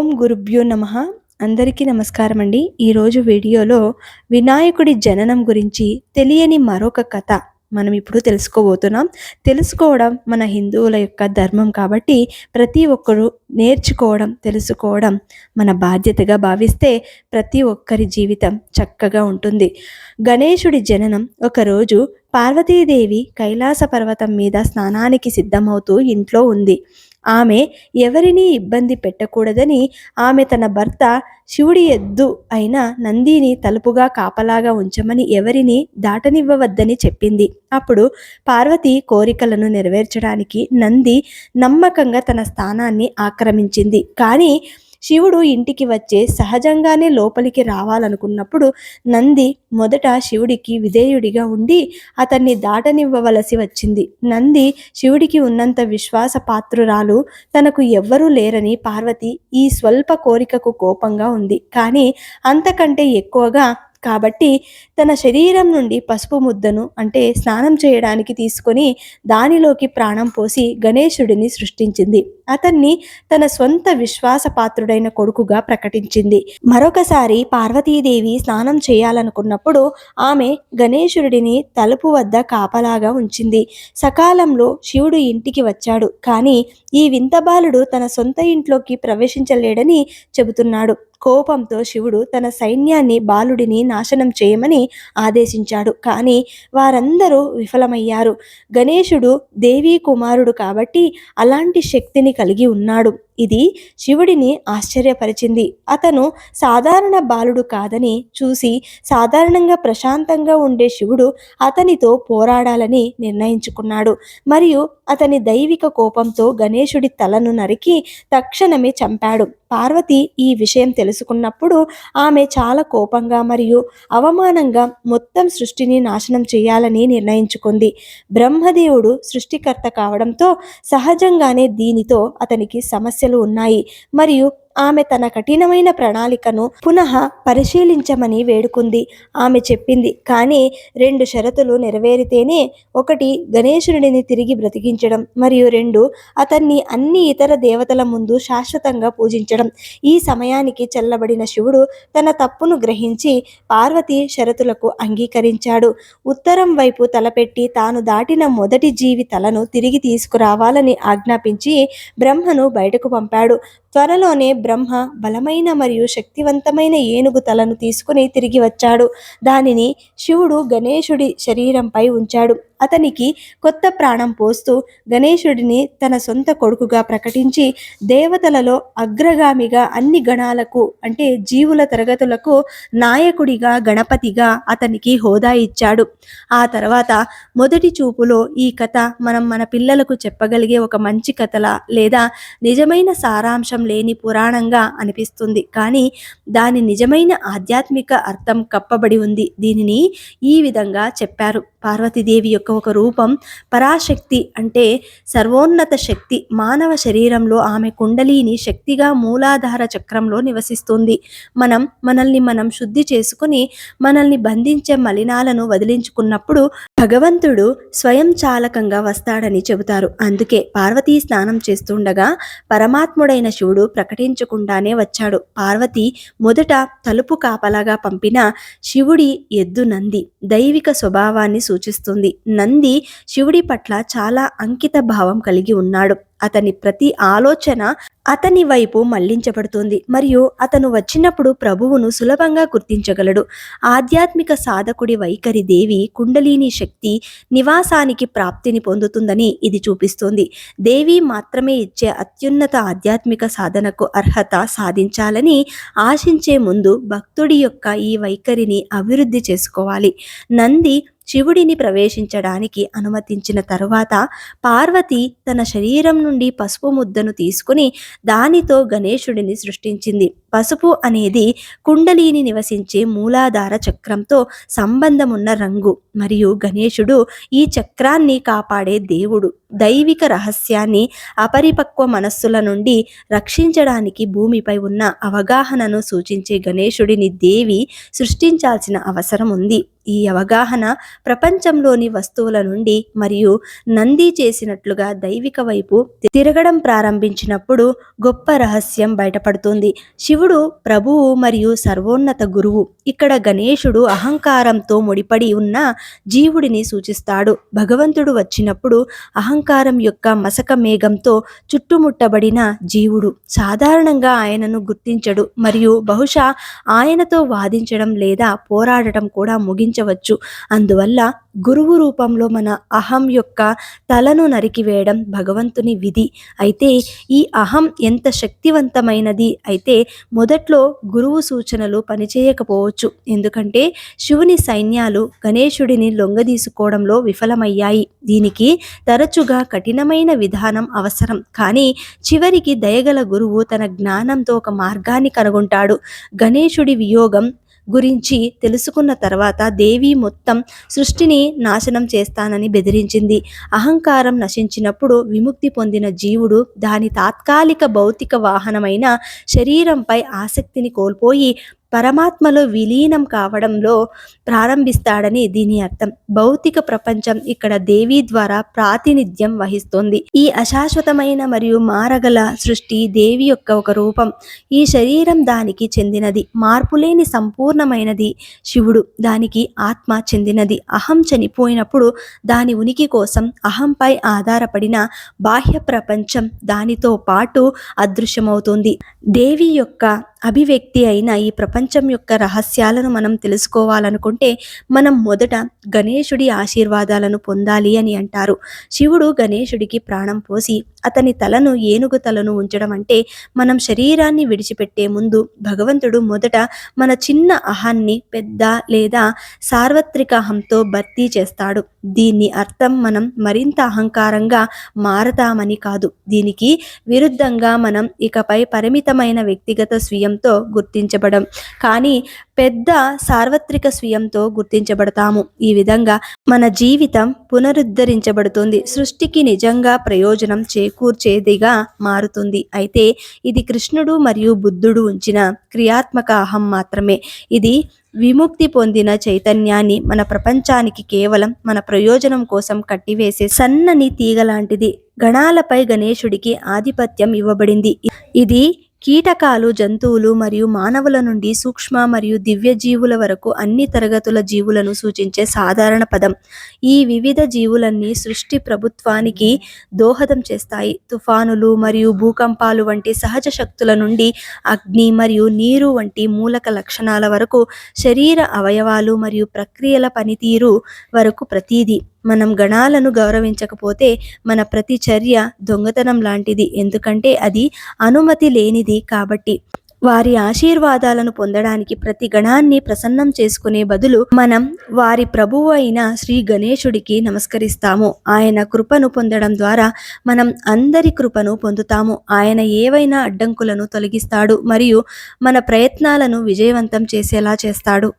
ఓం గురుభ్యో నమ. అందరికీ నమస్కారం అండి ఈరోజు వీడియోలో వినాయకుడి జననం గురించి తెలియని మరొక కథ మనం ఇప్పుడు తెలుసుకోబోతున్నాం. తెలుసుకోవడం మన హిందువుల యొక్క ధర్మం కాబట్టి ప్రతి ఒక్కరూ నేర్చుకోవడం తెలుసుకోవడం మన బాధ్యతగా భావిస్తే ప్రతి ఒక్కరి జీవితం చక్కగా ఉంటుంది. గణేశుడి జననం ఒకరోజు పార్వతీదేవి కైలాస పర్వతం మీద స్నానానికి సిద్ధమవుతూ ఇంట్లో ఉంది. ఆమె ఎవరినీ ఇబ్బంది పెట్టకూడదని ఆమె తన భర్త శివుడి ఎద్దు అయిన నందిని తలుపుగా కాపలాగా ఉంచమని ఎవరిని దాటనివ్వవద్దని చెప్పింది. అప్పుడు పార్వతి కోరికలను నెరవేర్చడానికి నంది నమ్మకంగా తన స్థానాన్ని ఆక్రమించింది. కానీ శివుడు ఇంటికి వచ్చే సహజంగానే లోపలికి రావాలనుకున్నప్పుడు నంది మొదట శివుడికి విధేయుడిగా ఉండి అతన్ని దాటనివ్వవలసి వచ్చింది. నంది శివుడికి ఉన్నంత విశ్వాస పాత్రురాలు తనకు ఎవ్వరూ లేరని పార్వతి ఈ స్వల్ప కోరికకు కోపంగా ఉంది. కానీ అంతకంటే ఎక్కువగా కాబట్టి తన శరీరం నుండి పసుపు ముద్దను అంటే స్నానం చేయడానికి తీసుకొని దానిలోకి ప్రాణం పోసి గణేశుడిని సృష్టించింది. అతన్ని తన సొంత విశ్వాసపాత్రుడైన కొడుకుగా ప్రకటించింది. మరొకసారి పార్వతీదేవి స్నానం చేయాలనుకున్నప్పుడు ఆమె గణేశుడిని తలుపు వద్ద కాపలాగా ఉంచింది. సకాలంలో శివుడు ఇంటికి వచ్చాడు. కానీ ఈ వింత బాలుడు తన సొంత ఇంట్లోకి ప్రవేశించలేడని చెబుతున్నాడు. కోపంతో శివుడు తన సైన్యాన్ని బాలుడిని నాశనం చేయమని ఆదేశించాడు. కానీ వారందరూ విఫలమయ్యారు. గణేశుడు దేవీ కుమారుడు కాబట్టి అలాంటి శక్తిని కలిగి ఉన్నాడు. ఇది శివుడిని ఆశ్చర్యపరిచింది. అతను సాధారణ బాలుడు కాదని చూసి సాధారణంగా ప్రశాంతంగా ఉండే శివుడు అతనితో పోరాడాలని నిర్ణయించుకున్నాడు. మరియు అతని దైవిక కోపంతో గణేశుడి తలను నరికి తక్షణమే చంపాడు. పార్వతి ఈ విషయం తెలుసుకున్నప్పుడు ఆమె చాలా కోపంగా మరియు అవమానంగా మొత్తం సృష్టిని నాశనం చేయాలని నిర్ణయించుకుంది. బ్రహ్మదేవుడు సృష్టికర్త కావడంతో సహజంగానే దీనితో అతనికి సమస్యలు ఉన్నాయి. మరియు ఆమె తన కఠినమైన ప్రణాళికను పునః పరిశీలించమని వేడుకుంది. ఆమె చెప్పింది కానీ రెండు షరతులు నెరవేరితేనే ఒకటి గణేశుడిని తిరిగి బ్రతికించడం మరియు రెండు అతన్ని అన్ని ఇతర దేవతల ముందు శాశ్వతంగా పూజించడం. ఈ సమయానికి చల్లబడిన శివుడు తన తప్పును గ్రహించి పార్వతి షరతులకు అంగీకరించాడు. ఉత్తరం వైపు తలపెట్టి తాను దాటిన మొదటి జీవి తలను తిరిగి తీసుకురావాలని ఆజ్ఞాపించి బ్రహ్మను బయటకు పంపాడు. త్వరలోనే బ్రహ్మ బలమైన మరియు శక్తివంతమైన ఏనుగు తలను తీసుకుని తిరిగి వచ్చాడు. దానిని శివుడు గణేశుడి శరీరంపై ఉంచాడు. అతనికి కొత్త ప్రాణం పోస్తూ గణేశుడిని తన సొంత కొడుకుగా ప్రకటించి దేవతలలో అగ్రగామిగా అన్ని గణాలకు అంటే జీవుల తరగతులకు నాయకుడిగా గణపతిగా అతనికి హోదా ఇచ్చాడు. ఆ తర్వాత మొదటి చూపులో ఈ కథ మనం మన పిల్లలకు చెప్పగలిగే ఒక మంచి కథలా లేదా నిజమైన సారాంశం లేని పురాణంగా అనిపిస్తుంది. కానీ దాని నిజమైన ఆధ్యాత్మిక అర్థం కప్పబడి ఉంది. దీనిని ఈ విధంగా చెప్పారు. పార్వతీదేవి యొక్క ఒక రూపం పరాశక్తి అంటే సర్వోన్నత శక్తి మానవ శరీరంలో ఆమె కుండలిని శక్తిగా మూలాధార చక్రంలో నివసిస్తుంది. మనం మనల్ని మనం శుద్ధి చేసుకుని మనల్ని బంధించే మలినాలను వదిలించుకున్నప్పుడు భగవంతుడు స్వయం చాలకంగా వస్తాడని చెబుతారు. అందుకే పార్వతీ స్నానం చేస్తుండగా పరమాత్ముడైన శివుడు ప్రకటించకుండానే వచ్చాడు. పార్వతి మొదట తలుపు కాపలాగా పంపిన శివుడి ఎద్దు నంది దైవిక స్వభావాన్ని సూచిస్తుంది. నంది శివుడి పట్ల చాలా అంకిత భావం కలిగి ఉన్నాడు. అతని ప్రతి ఆలోచన అతని వైపు మళ్ళించబడుతుంది. మరియు అతను వచ్చినప్పుడు ప్రభువును సులభంగా గుర్తించగలడు. ఆధ్యాత్మిక సాధకుడి వైఖరి దేవి కుండలిని శక్తి నివాసానికి ప్రాప్తిని పొందుతుందని ఇది చూపిస్తుంది. దేవి మాత్రమే ఇచ్చే అత్యున్నత ఆధ్యాత్మిక సాధనకు అర్హత సాధించాలని ఆశించే ముందు భక్తుడి యొక్క ఈ వైఖరిని అభివృద్ధి చేసుకోవాలి. నంది శివుడిని ప్రవేశించడానికి అనుమతించిన తరువాత పార్వతి తన శరీరం నుండి పసుపు ముద్దను తీసుకుని దానితో గణేశుడిని సృష్టించింది. పసుపు అనేది కుండలిని నివసించే మూలాధార చక్రంతో సంబంధం ఉన్న రంగు. మరియు గణేశుడు ఈ చక్రాన్ని కాపాడే దేవుడు. దైవిక రహస్యాన్ని అపరిపక్వ మనస్సుల నుండి రక్షించడానికి భూమిపై ఉన్న అవగాహనను సూచించే గణేశుడిని దేవి సృష్టించాల్సిన అవసరం ఉంది. ఈ అవగాహన ప్రపంచంలోని వస్తువుల నుండి మరియు నంది చేసినట్లుగా దైవిక వైపు తిరగడం ప్రారంభించినప్పుడు గొప్ప రహస్యం బయటపడుతుంది. శివ శివుడు ప్రభువు మరియు సర్వోన్నత గురువు. ఇక్కడ గణేశుడు అహంకారంతో ముడిపడి ఉన్న జీవుడిని సూచిస్తాడు. భగవంతుడు వచ్చినప్పుడు అహంకారం యొక్క మసక మేఘంతో చుట్టుముట్టబడిన జీవుడు. సాధారణంగా ఆయనను గుర్తించడు మరియు బహుశా ఆయనతో వాదించడం లేదా పోరాడటం కూడా ముగించవచ్చు. అందువల్ల గురువు రూపంలో మన అహం యొక్క తలను నరికివేయడం భగవంతుని విధి. అయితే ఈ అహం ఎంత శక్తివంతమైనది? అయితే మొదట్లో గురువు సూచనలు పనిచేయకపోవచ్చు. ఎందుకంటే శివుని సైన్యాలు గణేశుడిని లొంగదీసుకోవడంలో విఫలమయ్యాయి. దీనికి తరచుగా కఠినమైన విధానం అవసరం. కానీ చివరికి దయగల గురువు తన జ్ఞానంతో ఒక మార్గాన్ని కనుగొంటాడు. గణేశుడి వియోగం గురించి తెలుసుకున్న తర్వాత దేవి మొత్తం సృష్టిని నాశనం చేస్తానని బెదిరించింది. అహంకారం నశించినప్పుడు విముక్తి పొందిన జీవుడు దాని తాత్కాలిక భౌతిక వాహనమైన శరీరంపై ఆసక్తిని కోల్పోయి పరమాత్మలో విలీనం కావడంలో ప్రారంభిస్తాడని దీని అర్థం. భౌతిక ప్రపంచం ఇక్కడ దేవి ద్వారా ప్రాతినిధ్యం వహిస్తోంది. ఈ అశాశ్వతమైన మరియు మారగల సృష్టి దేవి యొక్క ఒక రూపం. ఈ శరీరం దానికి చెందినది. మార్పులేని సంపూర్ణమైనది శివుడు. దానికి ఆత్మ చెందినది. అహం చనిపోయినప్పుడు దాని ఉనికి కోసం అహంపై ఆధారపడిన బాహ్య ప్రపంచం దానితో పాటు అదృశ్యమవుతుంది. దేవి యొక్క అభివ్యక్తి అయిన ఈ ప్రపంచం యొక్క రహస్యాలను మనం తెలుసుకోవాలనుకుంటే మనం మొదట గణేశుడి ఆశీర్వాదాలను పొందాలి అని అంటారు. శివుడు గణేశుడికి ప్రాణం పోసి అతని తలను ఏనుగు తలను ఉంచడం అంటే మనం శరీరాన్ని విడిచిపెట్టే ముందు భగవంతుడు మొదట మన చిన్న అహాన్ని పెద్ద లేదా సార్వత్రిక అహంతో భర్తీ చేస్తాడు. దీన్ని అర్థం మనం మరింత అహంకారంగా మారతామని కాదు. దీనికి విరుద్ధంగా మనం ఇకపై పరిమితమైన వ్యక్తిగత స్వీయంతో గుర్తించబడం. కానీ పెద్ద సార్వత్రిక స్వీయంతో గుర్తించబడతాము. ఈ విధంగా మన జీవితం పునరుద్ధరించబడుతుంది. సృష్టికి నిజంగా ప్రయోజనం చేకూర్చేదిగా మారుతుంది. అయితే ఇది కృష్ణుడు మరియు బుద్ధుడు ఉంచిన క్రియాత్మక అహం మాత్రమే. ఇది విముక్తి పొందిన చైతన్యాన్ని మన ప్రపంచానికి కేవలం మన ప్రయోజనం కోసం కట్టివేసే సన్నని తీగలాంటిది గణాలపై గణేశుడికి ఆధిపత్యం ఇవ్వబడింది. ఇది కీటకాలు జంతువులు మరియు మానవుల నుండి సూక్ష్మ మరియు దివ్య జీవుల వరకు అన్ని తరగతుల జీవులను సూచించే సాధారణ పదం. ఈ వివిధ జీవులన్నీ సృష్టి ప్రభుత్వానికి దోహదం చేస్తాయి. తుఫానులు మరియు భూకంపాలు వంటి సహజ శక్తుల నుండి అగ్ని మరియు నీరు వంటి మూలక లక్షణాల వరకు శరీర అవయవాలు మరియు ప్రక్రియల పనితీరు వరకు ప్రతీది. మనం గణాలను గౌరవించకపోతే మన ప్రతి చర్య దొంగతనం లాంటిది. ఎందుకంటే అది అనుమతి లేనిది కాబట్టి. వారి ఆశీర్వాదాలను పొందడానికి ప్రతి గణాన్ని ప్రసన్నం చేసుకునే బదులు మనం వారి ప్రభువు అయిన శ్రీ గణేశుడికి నమస్కరిస్తాము. ఆయన కృపను పొందడం ద్వారా మనం అందరి కృపను పొందుతాము. ఆయన ఏవైనా అడ్డంకులను తొలగిస్తాడు మరియు మన ప్రయత్నాలను విజయవంతం చేసేలా చేస్తాడు.